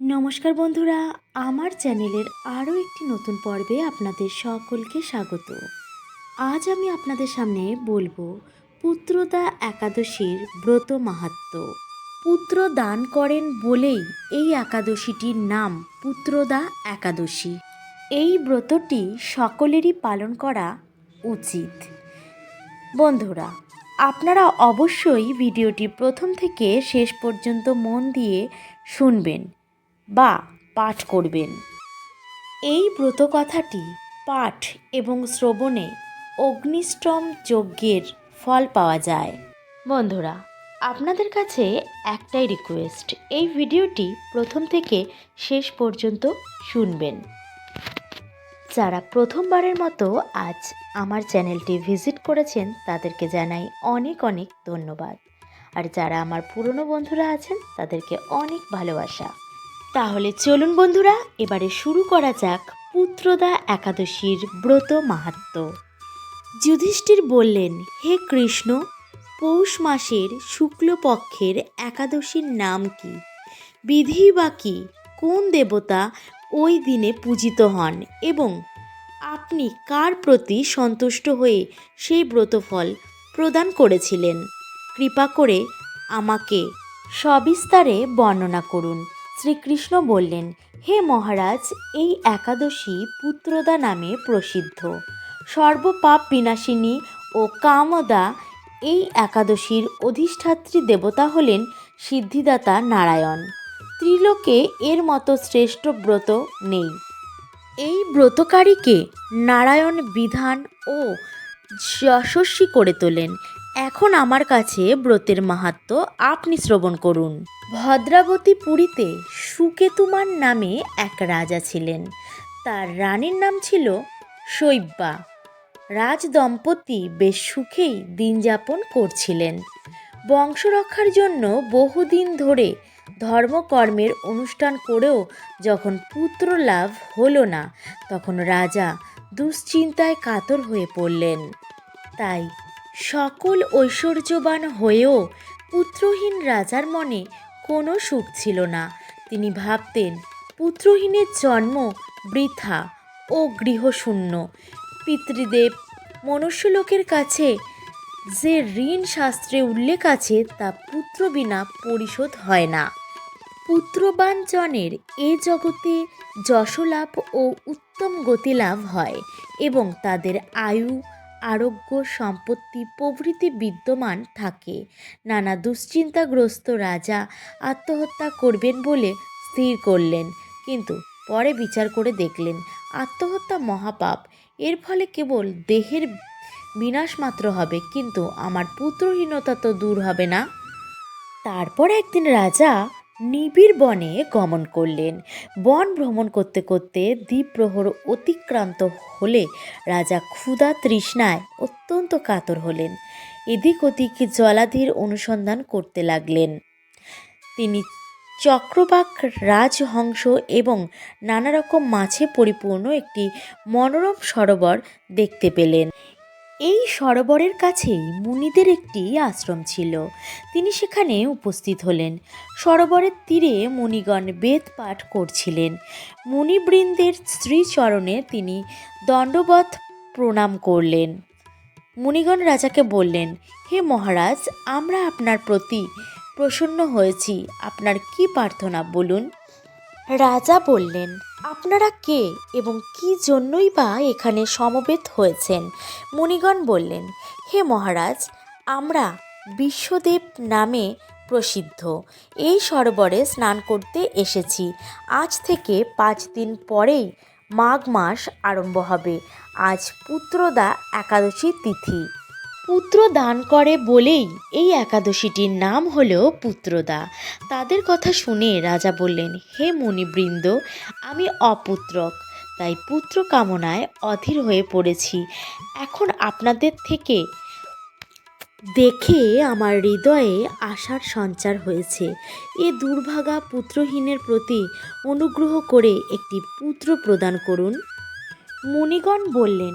নমস্কার বন্ধুরা, আমার চ্যানেলের আরও একটি নতুন পর্বে আপনাদের সকলকে স্বাগত। আজ আমি আপনাদের সামনে বলব পুত্রদা একাদশীর ব্রত মাহাত্ম্য পুত্র দান করেন বলেই এই একাদশীটির নাম পুত্রদা একাদশী। এই ব্রতটি সকলেরই পালন করা উচিত। বন্ধুরা, আপনারা অবশ্যই ভিডিওটি প্রথম থেকে শেষ পর্যন্ত মন দিয়ে শুনবেন। বা পাঠ করবেন। এই ব্রতকথাটি পাঠ এবং শ্রবণে অগ্নিষ্টম যজ্ঞের ফল পাওয়া যায়। বন্ধুরা, আপনাদের কাছে একটাই রিকোয়েস্ট এই ভিডিওটি প্রথম থেকে শেষ পর্যন্ত শুনবেন। যারা প্রথমবারের মতো আজ আমার চ্যানেলটি ভিজিট করেছেন, তাদেরকে জানাই অনেক অনেক ধন্যবাদ। আর যারা আমার পুরনো বন্ধুরা আছেন, তাদেরকে অনেক ভালোবাসা। তাহলে চলুন বন্ধুরা, এবারে শুরু করা যাক পুত্রদা একাদশীর ব্রত মাহাত্ম্য যুধিষ্ঠির বললেন, হে কৃষ্ণ, পৌষ মাসের শুক্লপক্ষের একাদশীর নাম কি? বিধি বা কি? কোন দেবতা ওই দিনে পূজিত হন? এবং আপনি কার প্রতি সন্তুষ্ট হয়ে সেই ব্রতফল প্রদান করেছিলেন? কৃপা করে আমাকে সবিস্তারে বর্ণনা করুন। শ্রীকৃষ্ণ বললেন, হে মহারাজ, এই একাদশী পুত্রদা নামে প্রসিদ্ধ। সর্বপাপ বিনাশিনী ও কামদা এই একাদশীর অধিষ্ঠাত্রী দেবতা হলেন সিদ্ধিদাতা নারায়ণ। ত্রিলোকে এর মতো শ্রেষ্ঠ ব্রত নেই। এই ব্রতকারীকে নারায়ণ বিধান ও যশস্বী করে তোলেন। এখন আমার কাছে ব্রতের মাহাত্ম্য আপনি শ্রবণ করুন। ভদ্রাবতী পুরীতে সুকেতুমার নামে এক রাজা ছিলেন। তার রানীর নাম ছিল শৈব্যা। রাজ দম্পতি বেশ সুখেই দিন যাপন করছিলেন। বংশরক্ষার জন্য বহুদিন ধরে ধর্মকর্মের অনুষ্ঠান করেও যখন পুত্র লাভ হলো না, তখন রাজা দুশ্চিন্তায় কাতর হয়ে পড়লেন। তাই সকল ঐশ্বর্যবান হয়েও পুত্রহীন রাজার মনে কোনো সুখ ছিল না। তিনি ভাবতেন, পুত্রহীনের জন্ম বৃথা ও গৃহশূন্য। পিতৃদেব মনুষ্যলোকের কাছে যে ঋণ শাস্ত্রে উল্লেখ আছে, তা পুত্র বিনা পরিশোধ হয় না। পুত্রবান জনের এ জগতে যশলাভ ও উত্তম গতিলাভ হয় এবং তাদের আয়ু আরোগ্য, সম্পত্তি, প্রভৃতি বিদ্যমান থাকে। নানা দুশ্চিন্তাগ্রস্ত রাজা আত্মহত্যা করবেন বলে স্থির করলেন। কিন্তু পরে বিচার করে দেখলেন, আত্মহত্যা মহাপাপ। এর ফলে কেবল দেহের বিনাশ মাত্র হবে, কিন্তু আমার পুত্রহীনতা তো দূর হবে না। তারপর একদিন রাজা নিবিড় বনে গমন করলেন। বন ভ্রমণ করতে করতে দ্বীপ্রহর অতিক্রান্ত হলে রাজা ক্ষুধা তৃষ্ণায় অত্যন্ত কাতর হলেন। এদিক ওদিক জলাধির অনুসন্ধান করতে লাগলেন। তিনি চক্রবাক রাজহংস এবং নানা রকম মাছে পরিপূর্ণ একটি মনোরম সরোবর দেখতে পেলেন। এই সরোবরের কাছেই মুনিদের একটি আশ্রম ছিল। তিনি সেখানে উপস্থিত হলেন। সরোবরের তীরে মুনিগণ বেদ পাঠ করছিলেন। মুনিবৃন্দের শ্রীচরণে তিনি দণ্ডবধ প্রণাম করলেন। মুনিগণ রাজাকে বললেন, হে মহারাজ, আমরা আপনার প্রতি প্রসন্ন হয়েছি। আপনার কি প্রার্থনা, বলুন? রাজা বললেন, আপনারা কে এবং কি জন্যই বা এখানে সমবেত হয়েছেন? মুনিগণ বললেন, হে মহারাজ, আমরা বিশ্বদেব নামে প্রসিদ্ধ। এই সরোবরে স্নান করতে এসেছি। আজ থেকে পাঁচ দিন পরেই মাঘ মাস আরম্ভ হবে। আজ পুত্রদা একাদশী তিথি। পুত্র দান করে বলেই এই একাদশীটির নাম হলো পুত্রদা। তাদের কথা শুনে রাজা বললেন, হে মণিবৃন্দ আমি অপুত্রক, তাই পুত্র কামনায় অধীর হয়ে পড়েছি। এখন আপনাদের থেকে দেখে আমার হৃদয়ে আশার সঞ্চার হয়েছে। এ দুর্ভাগা পুত্রহীনের প্রতি অনুগ্রহ করে একটি পুত্র প্রদান করুন। মুনিগণ বললেন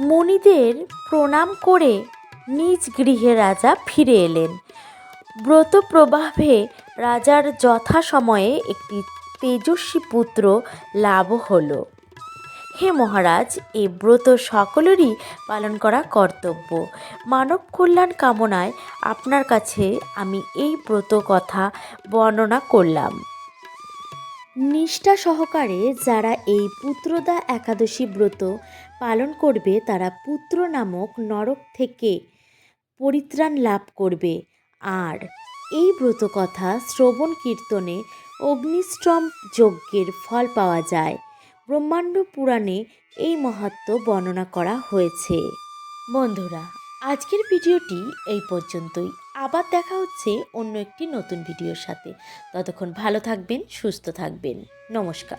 মণিদের প্রণাম করে নিজ গৃহে রাজা ফিরে এলেন। ব্রত প্রভাবে রাজার যথাসময়ে একটি তেজস্বী পুত্র লাভ হলো। হে মহারাজ এই ব্রত সকলেরই পালন করা কর্তব্য। মানব কল্যাণ কামনায় আপনার কাছে আমি এই ব্রত কথা বর্ণনা করলাম। নিষ্ঠা সহকারে যারা এই পুত্রদা একাদশী ব্রত পালন করবে তারা পুত্র নামক নরক থেকে পরিত্রাণ লাভ করবে। আর এই ব্রত কথা শ্রবণ কীর্তনে অগ্নিশ্রম যজ্ঞের ফল পাওয়া যায়। ব্রহ্মাণ্ড পুরাণে এই মহাত্ম বর্ণনা করা হয়েছে। বন্ধুরা, আজকের ভিডিওটি এই পর্যন্তই। আবার দেখা হচ্ছে অন্য একটি নতুন ভিডিওর সাথে। ততক্ষণ ভালো থাকবেন, সুস্থ থাকবেন। নমস্কার।